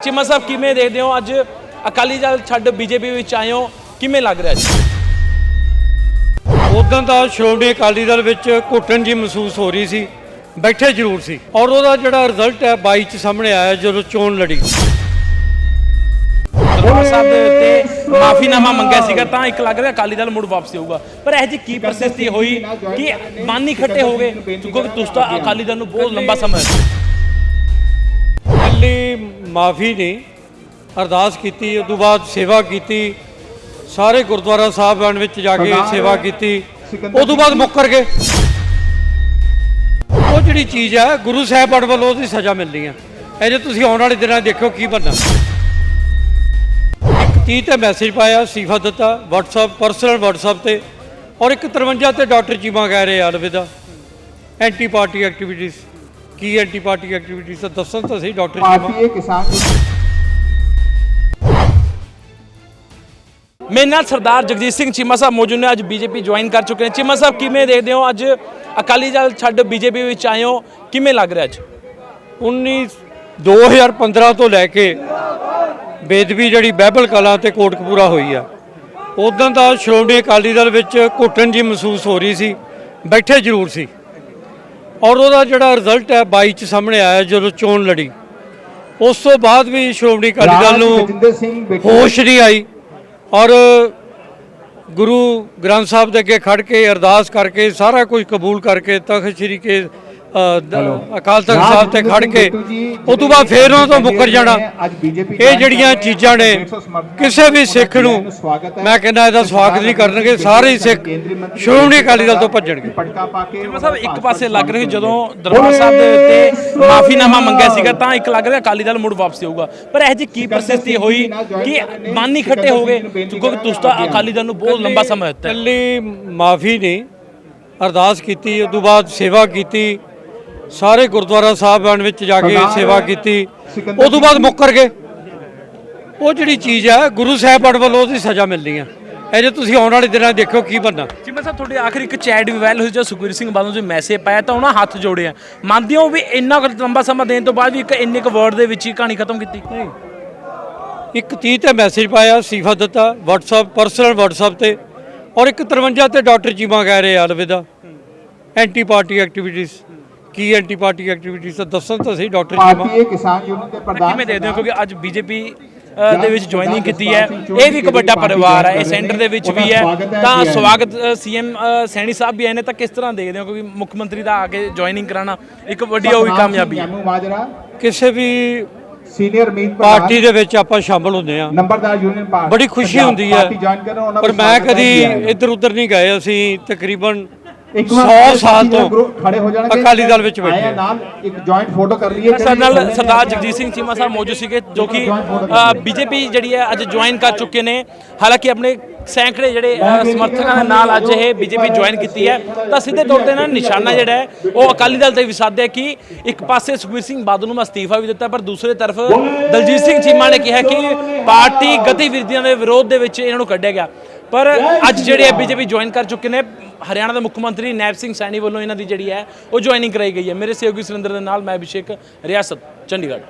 ਚਿਮਾ ਸਾਹਿਬ ਕਿਵੇਂ ਦੇਖਦੇ ਹੋ? ਅੱਜ ਅਕਾਲੀ ਦਲ ਛੱਡ ਬੀਜੇਪੀ ਵਿੱਚ ਆਏ ਹੋ ਕਿਵੇਂ ਲੱਗ ਰਿਹਾ ਜੀ ਉਦੋਂ ਦਾ ਸ਼੍ਰੋਮਣੀ ਅਕਾਲੀ ਦਲ ਵਿੱਚ ਘੁੱਟਣ ਜੀ ਮਹਿਸੂਸ ਹੋ ਰਹੀ ਸੀ। ਬੈਠੇ ਜ਼ਰੂਰ ਸੀ। ਔਰ ਉਹਦਾ ਜਿਹੜਾ ਰਿਜ਼ਲਟ ਹੈ 22 ਚ ਸਾਹਮਣੇ ਆਇਆ ਜਦੋਂ ਚੋਣ ਲੜੀ। ਦਰਬਾਰ ਸਾਹਿਬ ਦੇ ਉੱਤੇ ਮਾਫੀਨਾਮਾ ਮੰਗਿਆ ਸੀਗਾ ਤਾਂ ਇੱਕ ਲੱਗ ਰਿਹਾ ਅਕਾਲੀ ਦਲ ਮੁੜ ਵਾਪਸ ਆਊਗਾ। ਪਰ ਇਹ ਜੀ ਕੀ ਪ੍ਰਸਥਿਤੀ ਹੋਈ? ਕਿ ਮਨ ਹੀ ਖੱਟੇ ਹੋ ਗਏ? ਕਿਉਂਕਿ ਤੁਸੀਂ ਤਾਂ ਅਕਾਲੀ ਦਲ ਨੂੰ ਬਹੁਤ ਲੰਬਾ ਸਮਾਂ ਮਾਫੀ ਨਹੀਂ ਅਰਦਾਸ ਕੀਤੀ ਉਸ ਤੋਂ ਬਾਅਦ ਸੇਵਾ ਕੀਤੀ ਸਾਰੇ ਗੁਰਦੁਆਰਾ ਸਾਹਿਬਾਨ ਵਿੱਚ ਜਾ ਕੇ ਸੇਵਾ ਕੀਤੀ ਉਸ ਤੋਂ ਬਾਅਦ ਮੁੱਕਰ ਗਏ। ਉਹ ਜਿਹੜੀ ਚੀਜ਼ ਹੈ ਗੁਰੂ ਸਾਹਿਬਾਨ ਵੱਲੋਂ ਉਹਦੀ ਸਜ਼ਾ ਮਿਲਣੀ ਹੈ ਇਹ ਜੇ ਤੁਸੀਂ ਆਉਣ ਵਾਲੇ ਦਿਨਾਂ ਦੇਖੋ ਕੀ ਬਣਨਾ ਇੱਕ 30 ਤੇ ਮੈਸੇਜ ਪਾਇਆ ਅਸਤੀਫਾ ਦਿੱਤਾ WhatsApp ਪਰਸਨਲ WhatsApp ਤੇ ਔਰ ਇੱਕ 53 ਤੇ ਡਾਕਟਰ ਚੀਮਾ ਕਹਿ ਰਹੇ ਆ ਅਲਵਿਦਾ ਐਂਟੀ ਪਾਰਟੀ ਐਕਟੀਵਿਟੀਜ਼ ਕੀ ਐਂਟੀ ਪਾਰਟੀ ਐਕਟੀਵਿਟੀਜ਼ ਤਾਂ ਦੱਸਣ ਤਾਂ ਸਹੀ ਡਾਕਟਰ ਚੀਮਾ ਭਾਰਤੀ ਕਿਸਾਨ ਮੇਰੇ ਨਾਲ ਸਰਦਾਰ ਜਗਜੀਤ ਸਿੰਘ ਚੀਮਾ ਸਾਹਿਬ ਮੌਜੂਦ ਨੇ ਅੱਜ ਬੀਜੇਪੀ ਜੁਆਇਨ ਕਰ ਚੁੱਕੇ ਨੇ। ਚੀਮਾ ਸਾਹਿਬ ਕਿਵੇਂ ਦੇਖਦੇ ਹੋ? ਅੱਜ ਅਕਾਲੀ ਦਲ ਛੱਡ ਬੀਜੇਪੀ ਵਿੱਚ ਆਏ ਹੋ। ਕਿਵੇਂ ਲੱਗ ਰਿਹਾ ਅੱਜ? 19 2015 ਤੋਂ ਲੈ ਕੇ ਬੇਦਬੀ ਜਿਹੜੀ ਬਹਿਬਲ ਕਲਾ ਤੇ ਕੋਟਕਪੂਰਾ ਹੋਈ ਆ ਉਦੋਂ ਦਾ ਸ਼੍ਰੋਮਣੀ ਅਕਾਲੀ ਦਲ ਵਿੱਚ ਘੁੱਟਣ ਜੀ ਮਹਿਸੂਸ ਹੋ ਰਹੀ ਸੀ ਬੈਠੇ ਜ਼ਰੂਰ ਸੀ। ਔਰ ਉਹਦਾ ਜਿਹੜਾ ਰਿਜ਼ਲਟ ਹੈ 22 ਚ ਸਾਹਮਣੇ ਆਇਆ ਜਦੋਂ ਚੋਣ ਲੜੀ। ਉਸ ਤੋਂ ਬਾਅਦ ਵੀ ਸ਼੍ਰੋਮਣੀ ਅਕਾਲੀ ਦਲ ਨੂੰ ਹੋਸ਼ ਨਹੀਂ ਆਈ ਔਰ ਗੁਰੂ ਗ੍ਰੰਥ ਸਾਹਿਬ ਦੇ ਅੱਗੇ ਖੜ ਕੇ ਅਰਦਾਸ ਕਰਕੇ ਸਾਰਾ ਕੁਝ ਕਬੂਲ ਕਰਕੇ ਤਖਤ ਸ੍ਰੀ ਕੇ ਅਕਾਲ ਤਖਤ ਸਾਹਿਬ ਤੇ ਖੜ ਕੇ। ਉਸ ਤੋਂ ਬਾਅਦ ਫੇਰ ਉਹਨਾਂ ਤੋਂ ਮੁੱਕਰ ਜਾਣਾ। ਇਹ ਜਿਹੜੀਆਂ ਚੀਜ਼ਾਂ ਨੇ ਕਿਸੇ ਵੀ ਸਿੱਖ ਨੂੰ ਮੈਂ ਕਹਿੰਦਾ ਇਹਦਾ ਸਵਾਗਤ ਨਹੀਂ ਕਰਨਗੇ ਸਾਰੇ ਸਿੱਖ ਸ਼੍ਰੋਮਣੀ ਅਕਾਲੀ ਦਲ ਤੋਂ ਭੱਜਣਗੇ। ਪਟਕਾ ਪਾ ਕੇ ਚੀਮਾ ਸਾਹਿਬ ਇੱਕ ਪਾਸੇ ਲੱਗ ਰਿਹਾ ਜਦੋਂ ਦਰਬਾਰ ਸਾਹਿਬ ਦੇ ਉੱਤੇ ਮਾਫੀਨਾਮਾ ਮੰਗਿਆ ਸੀਗਾ ਤਾਂ ਇੱਕ ਲੱਗ ਰਿਹਾ ਅਕਾਲੀ ਦਲ ਮੁੜ ਵਾਪਸ ਆਊਗਾ। ਪਰ ਇਹ ਜੀ ਕੀ ਪ੍ਰਸਥਿਤੀ ਹੋਈ ਕਿ ਮਨ ਹੀ ਖੱਟੇ ਹੋ ਗਏ? ਕਿਉਂਕਿ ਤੁਸੀਂ ਤਾਂ ਅਕਾਲੀ ਦਲ ਨੂੰ ਬਹੁਤ ਲੰਬਾ ਸਮਾਂ ਦਿੱਤਾ ਹੈ। ਪਹਿਲੀ ਮਾਫੀ ਨਹੀਂ ਅਰਦਾਸ ਕੀਤੀ ਉਸ ਤੋਂ ਬਾਅਦ ਸੇਵਾ ਕੀਤੀ ਸਾਰੇ ਗੁਰਦੁਆਰਾ ਸਾਹਿਬਾਨ ਵਿੱਚ ਜਾ ਕੇ ਸੇਵਾ ਕੀਤੀ। ਉਸ ਤੋਂ ਬਾਅਦ ਮੁੱਕਰ ਗਏ। ਉਹ ਜਿਹੜੀ ਚੀਜ਼ ਹੈ ਗੁਰੂ ਸਾਹਿਬਾਨ ਵੱਲੋਂ ਉਹਦੀ ਸਜ਼ਾ ਮਿਲਣੀ ਹੈ। ਇਹ ਜੇ ਤੁਸੀਂ ਆਉਣ ਵਾਲੇ ਦਿਨਾਂ ਦੇਖੋ ਕੀ ਬਣਨਾ। ਚੀਮਾ ਸਾਹਿਬ ਤੁਹਾਡੇ ਆਖਰੀ ਇੱਕ ਚੈਟ ਵੀ ਵਾਇਰਲ ਹੋਈ ਜਦੋਂ ਸੁਖਵੀਰ ਸਿੰਘ ਬਾਦਲ ਜੀ ਮੈਸੇਜ ਪਾਇਆ ਤਾਂ ਉਹਨਾਂ ਹੱਥ ਜੋੜੇ ਆ। ਮੰਨਦੇ ਹੋ ਵੀ ਇੰਨਾ ਕੁ ਲੰਬਾ ਸਮਾਂ ਦੇਣ ਤੋਂ ਬਾਅਦ ਵੀ ਇੱਕ ਇੰਨੇ ਕੁ ਵਰਡ ਦੇ ਵਿੱਚ ਹੀ ਕਹਾਣੀ ਖਤਮ ਕੀਤੀ? ਇੱਕ 30 ਤੇ ਮੈਸੇਜ ਪਾਇਆ ਅਸਤੀਫਾ ਦਿੱਤਾ WhatsApp ਪਰਸਨਲ WhatsApp ਤੇ। ਔਰ ਇੱਕ 53 ਤੇ ਡਾਕਟਰ ਚੀਮਾ ਕਹਿ ਰਹੇ ਆ ਅਲਵਿਦਾ। ਐਂਟੀ ਪਾਰਟੀ ਐਕਟੀਵਿਟੀਜ਼ ਕੀ ਐਂਟੀ ਪਾਰਟੀ ਐਕਟੀਵਿਟੀਜ਼ ਦੱਸਣ ਤਾਂ ਸਹੀ ਡਾਕਟਰ ਚੀਮਾ ਭਾਰਤੀ ਕਿਸਾਨ ਯੂਨੀਅਨ ਦੇ ਪ੍ਰਧਾਨ ਕਿਵੇਂ ਦੇਖਦੇ ਹੋ ਕਿਉਂਕਿ ਅੱਜ ਬੀਜੇਪੀ ਦੇ ਵਿੱਚ ਜੁਆਇਨਿੰਗ ਕੀਤੀ ਹੈ। ਇਹ ਵੀ ਇੱਕ ਵੱਡਾ ਪਰਿਵਾਰ ਹੈ ਇਹ ਸੈਂਟਰ ਦੇ ਵਿੱਚ ਵੀ ਹੈ। ਤਾਂ ਸਵਾਗਤ ਸੀਐਮ ਸੈਣੀ ਸਾਹਿਬ ਵੀ ਆਏ ਨੇ ਤਾਂ ਕਿਸ ਤਰ੍ਹਾਂ ਦੇਖਦੇ ਹੋ? ਕਿਉਂਕਿ ਮੁੱਖ ਮੰਤਰੀ ਦਾ ਆ ਕੇ ਜੁਆਇਨਿੰਗ ਕਰਾਣਾ ਇੱਕ ਵੱਡੀ ਹੋਈ ਕਾਮਯਾਬੀ ਹੈ। ਕਿਸੇ ਵੀ ਸੀਨੀਅਰ ਮੀਤ ਪਾਰਟੀ ਦੇ ਵਿੱਚ ਆਪਾਂ ਸ਼ਾਮਲ ਹੁੰਦੇ ਆ ਨੰਬਰਦਾਰ ਯੂਨੀਅਨ ਪਾਰਟੀ ਬੜੀ ਖੁਸ਼ੀ ਹੁੰਦੀ ਹੈ। ਪਾਰਟੀ ਪਰ ਮੈਂ ਕਦੀ। ਇੱਧਰ ਉੱਧਰ ਨਹੀਂ ਗਏ ਅਸੀਂ। ਤਕਰੀਬਨ ਇੱਕ 100 ਵਾਰ ਸਾਲ ਤੋਂ ਖੜੇ ਹੋ ਜਾਣਗੇ। ਅਕਾਲੀ ਦਲ ਵਿੱਚ ਬੈਠੇ ਨਾਲ ਇੱਕ ਜੁਆਇੰਟ ਫੋਟੋ ਕਰ ਲਈਏ ਸਾਡੇ ਨਾਲ ਸਰਦਾਰ ਜਗਜੀਤ ਸਿੰਘ ਚੀਮਾ ਸਾਹਿਬ ਮੌਜੂਦ ਸੀਗੇ ਜੋ ਕਿ ਬੀਜੇਪੀ ਜਿਹੜੀ ਹੈ ਅੱਜ ਜੁਆਇਨ ਕਰ ਚੁੱਕੇ ਨੇ। ਹਾਲਾਂਕਿ ਆਪਣੇ ਸੈਂਕੜੇ ਜਿਹੜੇ ਸਮਰਥਕਾਂ ਦੇ ਨਾਲ ਅੱਜ ਇਹ ਬੀਜੇਪੀ ਜੁਆਇਨ ਕੀਤੀ ਹੈ ਤਾਂ ਸਿੱਧੇ ਤੌਰ ਤੇ ਇਹਨਾਂ ਨਿਸ਼ਾਨਾ ਜਿਹੜਾ ਹੈ ਉਹ ਅਕਾਲੀ ਦਲ ਤੇ ਵੀ ਸਾਧਿਆ ਕਿ ਇੱਕ ਪਾਸੇ ਸੁਖਬੀਰ ਸਿੰਘ ਬਾਦਲ ਨੂੰ ਅਸਤੀਫਾ ਵੀ ਦਿੱਤਾ ਪਰ ਦੂਸਰੇ ਤਰਫ ਦਲਜੀਤ ਸਿੰਘ ਚੀਮਾ ਨੇ ਕਿਹਾ ਕਿ ਪਾਰਟੀ ਗਤੀਵਿਧੀਆਂ ਦੇ ਵਿਰੋਧ ਦੇ ਵਿੱਚ ਇਹਨਾਂ ਨੂੰ ਕੱਢਿਆ ਗਿਆ। ਪਰ ਅੱਜ ਜਿਹੜੇ ਬੀਜੇਪੀ ਜੁਆਇਨ ਕਰ ਚੁੱਕੇ ਨੇ ਹਰਿਆਣਾ ਦੇ ਮੁੱਖ ਮੰਤਰੀ ਨੈਬ ਸਿੰਘ ਸੈਣੀ ਵੱਲੋਂ ਇਹਨਾਂ ਦੀ ਜਿਹੜੀ ਹੈ ਉਹ ਜੁਆਇਨਿੰਗ ਕਰਾਈ ਗਈ ਹੈ। ਮੇਰੇ ਸਹਿਯੋਗੀ ਸੁਰਿੰਦਰ ਦੇ ਨਾਲ ਮੈਂ ਅਭਿਸ਼ੇਕ ਰਿਆਸਤ, ਚੰਡੀਗੜ੍ਹ।